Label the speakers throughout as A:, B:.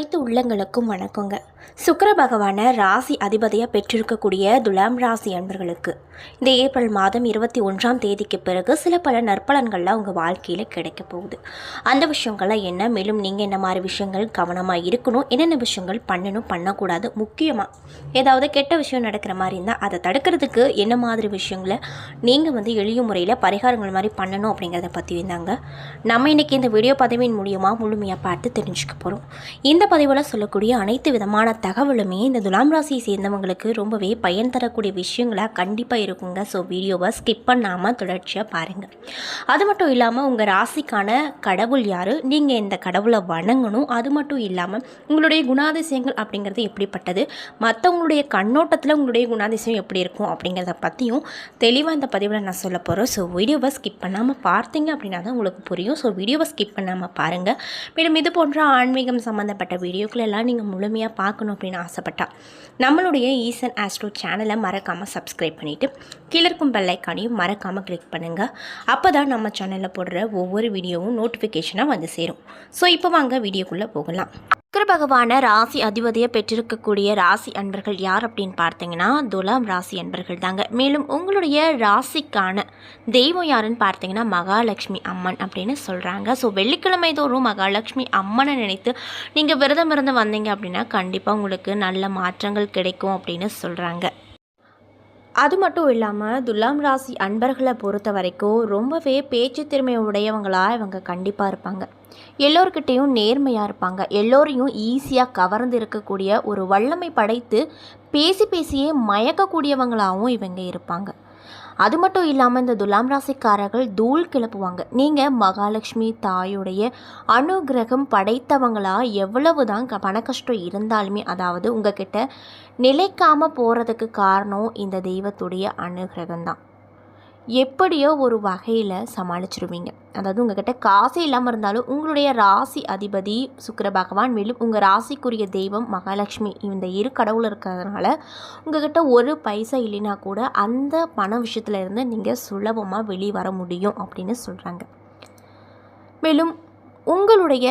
A: அனைத்து உள்ளங்களுக்கும் வணக்கங்க. சுக்கர பகவானை ராசி அதிபதியாக பெற்றிருக்கக்கூடிய துலாம் ராசி அன்பர்களுக்கு இந்த ஏப்ரல் மாதம் இருபத்தி ஒன்றாம் தேதிக்கு பிறகு சில பல நற்பலன்கள்லாம் உங்கள் வாழ்க்கையில் கிடைக்க போகுது. அந்த விஷயங்கள்லாம் என்ன மேலும் நீங்கள் என்ன மாதிரி விஷயங்கள் கவனமாக இருக்கணும் என்னென்ன விஷயங்கள் பண்ணணும் பண்ணக்கூடாது முக்கியமாக ஏதாவது கெட்ட விஷயம் நடக்கிற மாதிரி இருந்தால் அதை தடுக்கிறதுக்கு என்ன மாதிரி விஷயங்களை நீங்கள் வந்து எளிய முறையில் பரிகாரங்கள் மாதிரி பண்ணணும் அப்படிங்கிறத பற்றி இருந்தாங்க. நம்ம இன்னைக்கு இந்த வீடியோ பதவியின் மூலியமாக முழுமையாக பார்த்து தெரிஞ்சுக்க போகிறோம் இந்த பதிவில் சொல்லக்கூடிய அனைத்து விதமான தகவலுமே இந்த துலாம் ராசியை சேர்ந்தவங்களுக்கு ரொம்பவே பயன் தரக்கூடிய விஷயங்களாக கண்டிப்பாக இருக்குங்க. ஸோ வீடியோவை ஸ்கிப் பண்ணாமல் தொடர்ச்சியாக பாருங்கள் அது மட்டும் இல்லாமல் உங்கள் ராசிக்கான கடவுள் யார்? நீங்கள் இந்த கடவுளை வணங்கணும். அது மட்டும் இல்லாமல் உங்களுடைய குணாதிசயங்கள் அப்படிங்கிறது எப்படிப்பட்டது? மற்றவங்களுடைய கண்ணோட்டத்தில் உங்களுடைய குணாதிசயம் எப்படி இருக்கும் அப்படிங்கிறத பற்றியும் தெளிவாக இந்த பதிவில் நான் சொல்ல போகிறோம் ஸோ வீடியோவை ஸ்கிப் பண்ணாமல் பார்த்தீங்க அப்படின்னா தான் உங்களுக்கு புரியும். ஸோ வீடியோவை ஸ்கிப் பண்ணாமல் பாருங்கள் மேலும் இது போன்ற ஆன்மீகம் சம்மந்தப்பட்ட வீடியோக்களெல்லாம் நீங்கள் முழுமையாக பார்க்கணும் அப்படின்னு ஆசைப்பட்டா நம்மளுடைய ஈசன் ஆஸ்ட்ரோ சேனலை மறக்காமல் சப்ஸ்கிரைப் பண்ணிவிட்டு கீழே இருக்கும் பெல்லைக்கானையும் மறக்காமல் கிளிக் பண்ணுங்கள் அப்போ தான் நம்ம சேனலில் போடுற ஒவ்வொரு வீடியோவும் நோட்டிஃபிகேஷனாக வந்து சேரும். ஸோ இப்போ வாங்க வீடியோக்குள்ளே போகலாம். சுக்கர பகவான ராசி அதிபதியை பெற்றிருக்கக்கூடிய ராசி அன்பர்கள் யார் அப்படின்னு பார்த்தீங்கன்னா துலாம் ராசி அன்பர்கள் தாங்க. மேலும் உங்களுடைய ராசிக்கான தெய்வம் யாருன்னு பார்த்தீங்கன்னா மகாலட்சுமி அம்மன் அப்படின்னு சொல்கிறாங்க ஸோ வெள்ளிக்கிழமை தோறும் மகாலட்சுமி அம்மனை நினைத்து நீங்கள் விரதம் இருந்து வந்தீங்க அப்படின்னா கண்டிப்பாக உங்களுக்கு நல்ல மாற்றங்கள் கிடைக்கும் அப்படின்னு சொல்கிறாங்க அது மட்டும் இல்லாமல் துலாம் ராசி அன்பர்களை பொறுத்த வரைக்கும் ரொம்பவே பேச்சு திறமை உடையவங்களாக இவங்க கண்டிப்பாக இருப்பாங்க. எல்லோருக்கிட்டேயும் நேர்மையாக இருப்பாங்க. எல்லோரையும் ஈஸியாக கவர்ந்து இருக்கக்கூடிய ஒரு வல்லமை படைத்து பேசி பேசியே மயக்கக்கூடியவங்களாகவும் இவங்க இருப்பாங்க. அது மட்டும் இல்லாமல் இந்த துலாம் ராசிக்காரர்கள் தூள் கிளப்புவாங்க. நீங்கள் மகாலட்சுமி தாயுடைய அனுகிரகம் படைத்தவங்களாக எவ்வளவு தான் பண கஷ்டம் இருந்தாலுமே அதாவது உங்ககிட்ட நிலைக்காமல் போகிறதுக்கு காரணம் இந்த தெய்வத்துடைய அனுகிரகம் தான் எப்படியோ ஒரு வகையில் சமாளிச்சிருவீங்க. அதாவது உங்ககிட்ட காசே இல்லாமல் இருந்தாலும் உங்களுடைய ராசி அதிபதி சுக்கிர பகவான் மேலும் உங்கள் ராசிக்குரிய தெய்வம் மகாலட்சுமி இந்த இரு கடவுள் இருக்கிறதுனால உங்ககிட்ட ஒரு பைசா இல்லைனா கூட அந்த பண விஷயத்துல இருந்து நீங்கள் சுலபமாக வெளியே வர முடியும் அப்படின்னு சொல்கிறாங்க மேலும் உங்களுடைய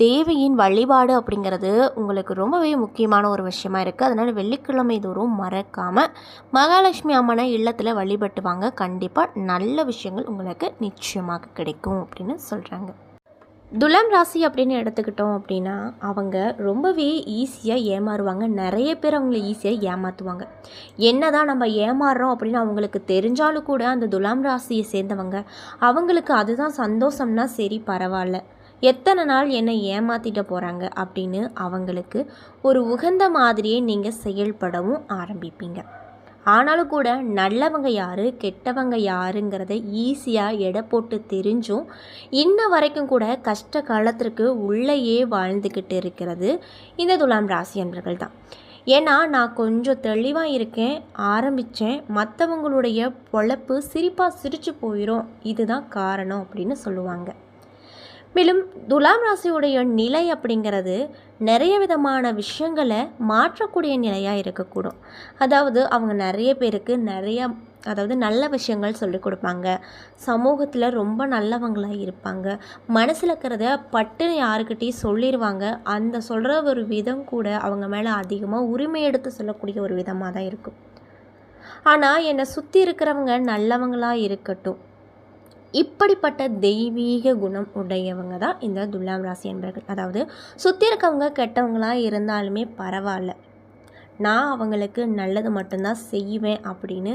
A: தேவையின் வழிபாடு அப்படிங்கிறது உங்களுக்கு ரொம்பவே முக்கியமான ஒரு விஷயமா இருக்குது அதனால் வெள்ளிக்கிழமை தோறும் மறக்காமல் மகாலட்சுமி அம்மனை இல்லத்தில் வழிபட்டு வாங்க. கண்டிப்பாக நல்ல விஷயங்கள் உங்களுக்கு நிச்சயமாக கிடைக்கும் அப்படின்னு சொல்கிறாங்க துலாம் ராசி அப்படின்னு எடுத்துக்கிட்டோம் அப்படின்னா அவங்க ரொம்பவே ஈஸியாக ஏமாறுவாங்க. நிறைய பேர் அவங்கள ஈஸியாக ஏமாற்றுவாங்க என்ன தான் நம்ம ஏமாறுறோம் அப்படின்னு அவங்களுக்கு தெரிஞ்சாலும் கூட அந்த துலாம் ராசியை சேர்ந்தவங்க அவங்களுக்கு அதுதான் சந்தோஷம்னா சரி பரவாயில்ல. எத்தனை நாள் என்னை ஏமாற்றிட்டு போகிறாங்க அப்படின்னு அவங்களுக்கு ஒரு உகந்த மாதிரியே நீங்கள் செயல்படவும் ஆரம்பிப்பீங்க. ஆனாலும் கூட நல்லவங்க யார் கெட்டவங்க யாருங்கிறத ஈஸியாக எடை போட்டு தெரிஞ்சும் இன்ன வரைக்கும் கூட கஷ்ட காலத்திற்கு உள்ளேயே வாழ்ந்துக்கிட்டு இருக்கிறது இந்த துலாம் ராசி அன்பர்கள் தான். ஏன்னா நான் கொஞ்சம் தெளிவாக இருக்கேன் ஆரம்பித்தேன் மற்றவங்களுடைய பொழப்பு சிரிப்பாக சிரித்து போயிடும் இதுதான் காரணம் அப்படின்னு சொல்லுவாங்க. மேலும் துலாம் ராசியுடைய நிலை அப்படிங்கிறது நிறைய விதமான விஷயங்களை மாற்றக்கூடிய நிலையாக இருக்கக்கூடும். அதாவது அவங்க நிறைய பேருக்கு நிறைய அதாவது நல்ல விஷயங்கள் சொல்லிக் கொடுப்பாங்க. சமூகத்தில் ரொம்ப நல்லவங்களாக இருப்பாங்க. மனசில் இருக்கிறத பட்டுன்னு யாருக்கிட்டேயும் சொல்லிடுவாங்க அந்த சொல்கிற ஒரு விதம் கூட அவங்க மேலே அதிகமாக உரிமை எடுத்து சொல்லக்கூடிய ஒரு விதமாக தான் இருக்கும். ஆனால் என்னை சுற்றி இருக்கிறவங்க நல்லவங்களாக இருக்கட்டும் இப்படிப்பட்ட தெய்வீக குணம் உடையவங்க தான் இந்த துலாம் ராசி என்பர்கள் அதாவது சுற்றி இருக்கவங்க கெட்டவங்களாக இருந்தாலுமே பரவாயில்ல. நான் அவங்களுக்கு நல்லது மட்டும்தான் செய்வேன் அப்படின்னு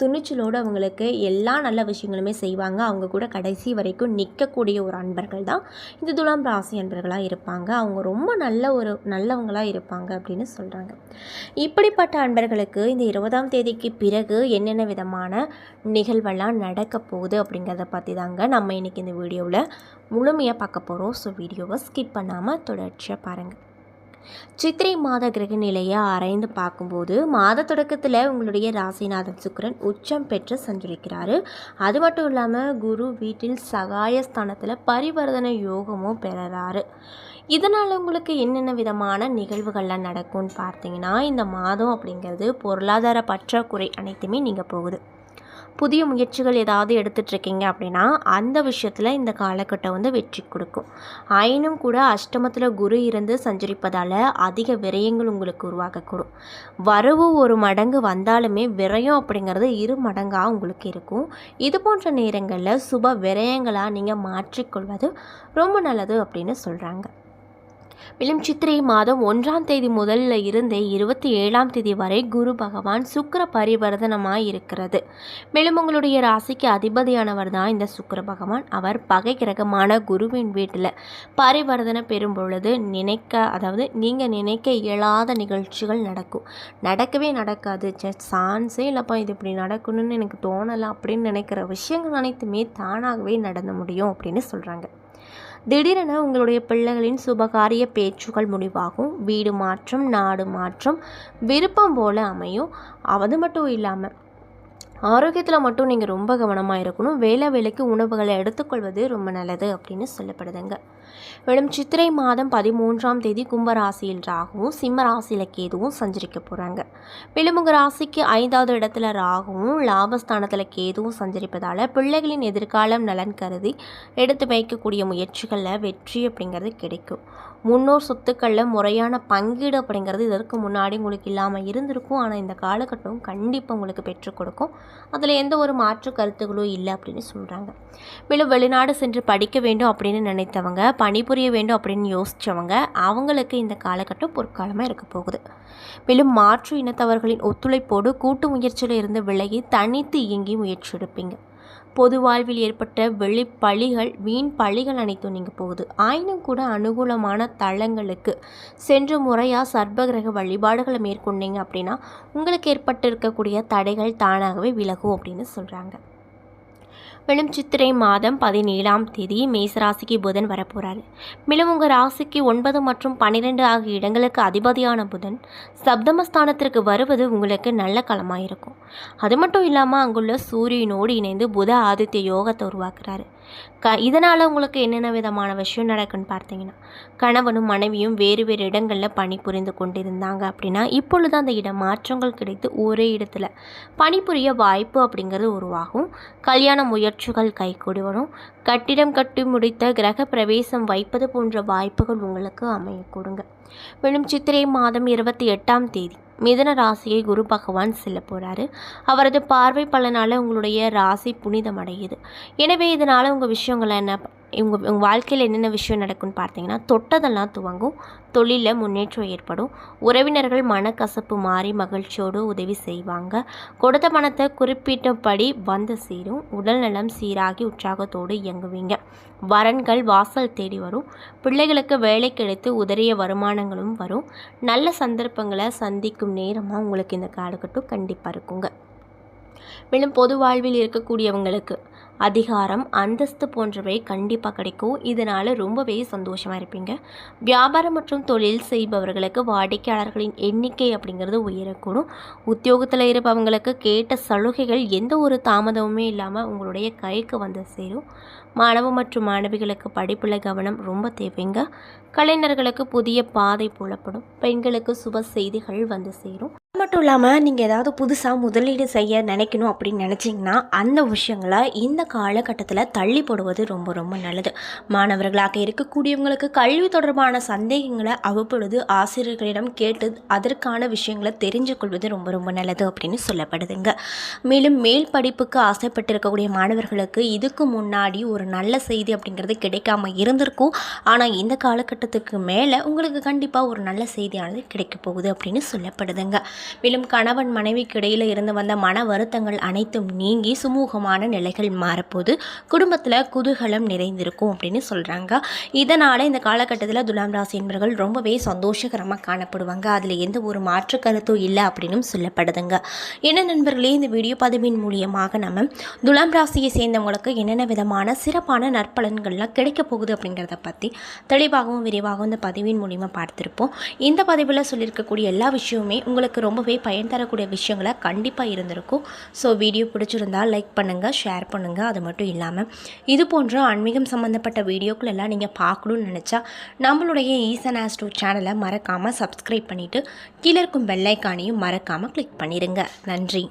A: துணிச்சலோடு அவங்களுக்கு எல்லா நல்ல விஷயங்களுமே செய்வாங்க. அவங்க கூட கடைசி வரைக்கும் நிற்கக்கூடிய ஒரு அன்பர்கள் தான் இந்த துலாம் ராசி அன்பர்களாக இருப்பாங்க. அவங்க ரொம்ப நல்ல ஒரு நல்லவங்களாக இருப்பாங்க அப்படின்னு சொல்கிறாங்க இப்படிப்பட்ட அன்பர்களுக்கு இந்த இருபதாம் தேதிக்கு பிறகு என்னென்ன விதமான நிகழ்வெல்லாம் நடக்க போகுது அப்படிங்கிறத பற்றி தாங்க நம்ம இன்றைக்கி இந்த வீடியோவில் முழுமையாக பார்க்க போகிறோம் ஸோ வீடியோவை ஸ்கிப் பண்ணாமல் தொடர்ச்சியாக பாருங்கள் சித்திரை மாத கிரக நிலையை ஆராய்ந்து பார்க்கும்போது மாத தொடக்கத்தில் உங்களுடைய ராசிநாதன் சுக்கிரன் உச்சம் பெற்று சஞ்சரிக்கிறாரு. அது மட்டும் இல்லாமல் குரு வீட்டில் சகாய ஸ்தானத்தில் பரிவர்த்தனை யோகமும் பெறாரு இதனால் உங்களுக்கு என்னென்ன விதமான நிகழ்வுகள்லாம் நடக்கும்னு பார்த்தீங்கன்னா இந்த மாதம் அப்படிங்கிறது பொருளாதார பற்றாக்குறை அனைத்துமே நீங்கள் போகுது. புதிய முயற்சிகள் ஏதாவது எடுத்துட்ருக்கீங்க அப்படின்னா அந்த விஷயத்தில் இந்த காலகட்டம் வந்து வெற்றி கொடுக்கும். ஆயினும் கூட அஷ்டமத்தில் குரு இருந்து சஞ்சரிப்பதால் அதிக விரயங்கள் உங்களுக்கு உருவாகக்கூடும். வரவு ஒரு மடங்கு வந்தாலுமே விரயம் அப்படிங்கிறது இரு மடங்காக உங்களுக்கு இருக்கும். இது போன்ற நேரங்களில் சுப விரயங்களாக நீங்கள் மாற்றிக்கொள்வது ரொம்ப நல்லது அப்படின்னு சொல்கிறாங்க மேலும் சித்திரை மாதம் ஒன்றாம் தேதி முதல்ல இருந்தே இருபத்தி ஏழாம் தேதி வரை குரு பகவான் சுக்கர பரிவர்த்தனமாக இருக்கிறது மேலும் உங்களுடைய ராசிக்கு அதிபதியானவர் தான் இந்த சுக்கர பகவான். அவர் பகை கிரகமான குருவின் வீட்டில் பரிவர்த்தனை பெறும் பொழுது நினைக்க அதாவது நீங்கள் நினைக்க இயலாத நிகழ்ச்சிகள் நடக்கும். நடக்கவே நடக்காது. சான்ஸே இல்லைப்பா இது இப்படி நடக்கணும்னு எனக்கு தோணலை அப்படின்னு நினைக்கிற விஷயங்கள் அனைத்துமே தானாகவே நடந்து முடியும் அப்படின்னு சொல்கிறாங்க திடீரென உங்களுடைய பிள்ளைகளின் சுபகாரிய பேச்சுகள் முடிவாகும். வீடு மாற்றம் நாடு மாற்றம் விருப்பம் போல அமையும். அது மட்டும் இல்லாமல் ஆரோக்கியத்தில் மட்டும் நீங்கள் ரொம்ப கவனமாக இருக்கணும். வேலை வேலைக்கு உணவுகளை எடுத்துக்கொள்வது ரொம்ப நல்லது அப்படின்னு சொல்லப்படுதுங்க. மேலும் சித்திரை மாதம் பதிமூன்றாம் தேதி கும்பராசியில் ராகுவும் சிம்ம ராசியில் கேதுவும் சஞ்சரிக்க போகிறாங்க மேலும் உங்கள் ராசிக்கு ஐந்தாவது இடத்துல ராகுவும் லாபஸ்தானத்தில் கேதுவும் சஞ்சரிப்பதால் பிள்ளைகளின் எதிர்காலம் நலன் கருதி எடுத்து வைக்கக்கூடிய முயற்சிகளில் வெற்றி அப்படிங்கிறது கிடைக்கும். முன்னோர் சொத்துக்களில் முறையான பங்கீடு அப்படிங்கிறது இதற்கு முன்னாடி உங்களுக்கு இல்லாமல் இருந்திருக்கும். ஆனால் இந்த காலகட்டம் கண்டிப்பாக உங்களுக்கு பெற்றுக் கொடுக்கும். அதில் எந்த ஒரு மாற்று கருத்துகளும் இல்லை அப்படின்னு சொல்கிறாங்க. மேலும் வெளிநாடு சென்று படிக்க வேண்டும் அப்படின்னு நினைத்தவங்க பணிபுரிய வேண்டும் அப்படின்னு யோசித்தவங்க அவங்களுக்கு இந்த காலகட்டம் பொற்காலமாக இருக்க போகுது. மேலும் மாற்று இனத்தவர்களின் ஒத்துழைப்போடு கூட்டு முயற்சியில் இருந்து விலகி தனித்து இயங்கி முயற்சி எடுப்பீங்க. பொது வாழ்வில் ஏற்பட்ட வெளிப்பழிகள் வீண் பழிகள் அனைத்தும் நீங்கள் போகுது. ஆயினும் கூட அனுகூலமான தளங்களுக்கு சென்று முறையாக சர்பகிரக வழிபாடுகளை மேற்கொண்டீங்க அப்படின்னா உங்களுக்கு ஏற்பட்டு இருக்கக்கூடிய தடைகள் தானாகவே விலகும் அப்படின்னு சொல்கிறாங்க மேலும் சித்திரை மாதம் பதினேழாம் தேதி மேசராசிக்கு புதன் வரப்போகிறாரு மேலும் உங்கள் ராசிக்கு ஒன்பது மற்றும் பன்னிரெண்டு ஆகிய இடங்களுக்கு அதிபதியான புதன் சப்தமஸ்தானத்திற்கு வருவது உங்களுக்கு நல்ல களமாக இருக்கும் அது மட்டும் இல்லாமல் அங்குள்ள சூரியனோடு இணைந்து புத ஆதித்ய யோகத்தை உருவாக்குறாரு. க இதனால் உங்களுக்கு என்னென்ன விதமான விஷயம் நடக்குன்னு பார்த்தீங்கன்னா கணவனும் மனைவியும் வேறு வேறு இடங்களில் பணி புரிந்து கொண்டிருந்தாங்க அப்படின்னா இப்பொழுது அந்த இட மாற்றங்கள் கிடைத்து ஒரே இடத்துல பணிபுரிய வாய்ப்பு அப்படிங்கிறது உருவாகும். கல்யாண முயற்சிகள் கைகூடி வரும் கட்டிடம் கட்டி முடித்த கிரக பிரவேசம் வைப்பது போன்ற வாய்ப்புகள் உங்களுக்கு அமைய கொடுங்க. மேலும் சித்திரை மாதம் இருபத்தி எட்டாம் தேதி மிதன ராசியை குரு பகவான் செல்ல போகிறாரு அவரது பார்வை பலனால் உங்களுடைய ராசி புனிதம் அடையுது எனவே இதனால் உங்கள் விஷயங்களை என்ன? இவங்க உங்கள் வாழ்க்கையில் என்னென்ன விஷயம் நடக்கும்னு பார்த்தீங்கன்னா தொட்டதெல்லாம் துவங்கும். தொழிலில் முன்னேற்றம் ஏற்படும். உறவினர்கள் மனக்கசப்பு மாறி மகிழ்ச்சியோடு உதவி செய்வாங்க. கொடுத்த பணத்தை குறிப்பிட்டபடி வந்து சேரும். உடல்நலம் சீராகி உற்சாகத்தோடு இயங்குவீங்க. வரன்கள் வாசல் தேடி வரும். பிள்ளைகளுக்கு வேலை கிடைத்து உதறிய வருமானங்களும் வரும். நல்ல சந்தர்ப்பங்களை சந்திக்கும் நேரமாக உங்களுக்கு இந்த காலகட்டம் கண்டிப்பாக இருக்குங்க. மேலும் பொது வாழ்வில் இருக்கக்கூடியவங்களுக்கு அதிகாரம் அந்தஸ்து போன்றவை கண்டிப்பாக கிடைக்கும். இதனால் ரொம்பவே சந்தோஷமாக இருப்பீங்க. வியாபாரம் மற்றும் தொழில் செய்பவர்களுக்கு வாடிக்கையாளர்களின் எண்ணிக்கை அப்படிங்கிறது உயரக்கூடும். உத்தியோகத்தில் இருப்பவங்களுக்கு கேட்ட சலுகைகள் எந்த ஒரு தாமதமுமே இல்லாமல் உங்களுடைய கைக்கு வந்து சேரும். மாணவ மற்றும் மாணவிகளுக்கு படிப்பில் கவனம் ரொம்ப தேவைங்க. கலைஞர்களுக்கு புதிய பாதை புலப்படும். பெண்களுக்கு சுப செய்திகள் வந்து சேரும். மட்டும் இல்லாமல் நீங்கள் ஏதாவது புதுசாக முதலீடு செய்ய நினைக்கணும் அப்படின்னு நினச்சிங்கன்னா அந்த விஷயங்களை இந்த காலகட்டத்தில் தள்ளி போடுவது ரொம்ப ரொம்ப நல்லது. மாணவர்களாக இருக்கக்கூடியவங்களுக்கு கல்வி தொடர்பான சந்தேகங்களை அவ்வப்பொழுது ஆசிரியர்களிடம் கேட்டு அதற்கான விஷயங்களை தெரிஞ்சு கொள்வது ரொம்ப ரொம்ப நல்லது அப்படின்னு சொல்லப்படுதுங்க. மேலும் மேல் படிப்புக்கு ஆசைப்பட்டிருக்கக்கூடிய மாணவர்களுக்கு இதுக்கு முன்னாடி ஒரு நல்ல செய்தி அப்படிங்கிறது கிடைக்காம இருந்திருக்கும். ஆனால் இந்த காலகட்டத்துக்கு மேலே உங்களுக்கு கண்டிப்பாக ஒரு நல்ல செய்தியானது கிடைக்க போகுது அப்படின்னு சொல்லப்படுதுங்க. மேலும் கணவன் மனைவிக்கு இடையில் இருந்து வந்த மன வருத்தங்கள் அனைத்தும் நீங்கி சுமூகமான நிலைகள் மாறப்போது குடும்பத்தில் குதூகலம் நிறைந்திருக்கும் அப்படின்னு சொல்கிறாங்க இதனால் இந்த காலகட்டத்தில் துலாம் ராசி என்பவர்கள் ரொம்பவே சந்தோஷகரமாக காணப்படுவாங்க. அதில் எந்த ஒரு மாற்று கருத்தும் இல்லை அப்படின்னு சொல்லப்படுதுங்க. என்ன நண்பர்களே இந்த வீடியோ பதிவின் மூலியமாக நம்ம துலாம் ராசியை சேர்ந்தவங்களுக்கு என்னென்ன விதமான சிறப்பான நற்பலன்கள்லாம் கிடைக்க போகுது அப்படிங்கிறத பற்றி தெளிவாகவும் விரிவாகவும் இந்த பதிவின் மூலியமாக பார்த்துருப்போம். இந்த பதிவில் சொல்லியிருக்கக்கூடிய எல்லா விஷயமுமே உங்களுக்கு ரொம்ப ரொம்பவே பயன் தரக்கூடிய விஷயங்களை கண்டிப்பாக இருந்திருக்கும். ஸோ வீடியோ பிடிச்சிருந்தால் லைக் பண்ணுங்கள் ஷேர் பண்ணுங்கள் அது மட்டும் இல்லாமல் இது போன்ற ஆன்மீகம் சம்மந்தப்பட்ட வீடியோக்கள் எல்லாம் நீங்கள் பார்க்கணுன்னு நினச்சா நம்மளுடைய ஈசன் ஆஸ்டோ சேனலை மறக்காமல் சப்ஸ்கிரைப் பண்ணிவிட்டு கீழே இருக்கும் பெல்லைக்கானையும் மறக்காமல் கிளிக் பண்ணிடுங்க நன்றி.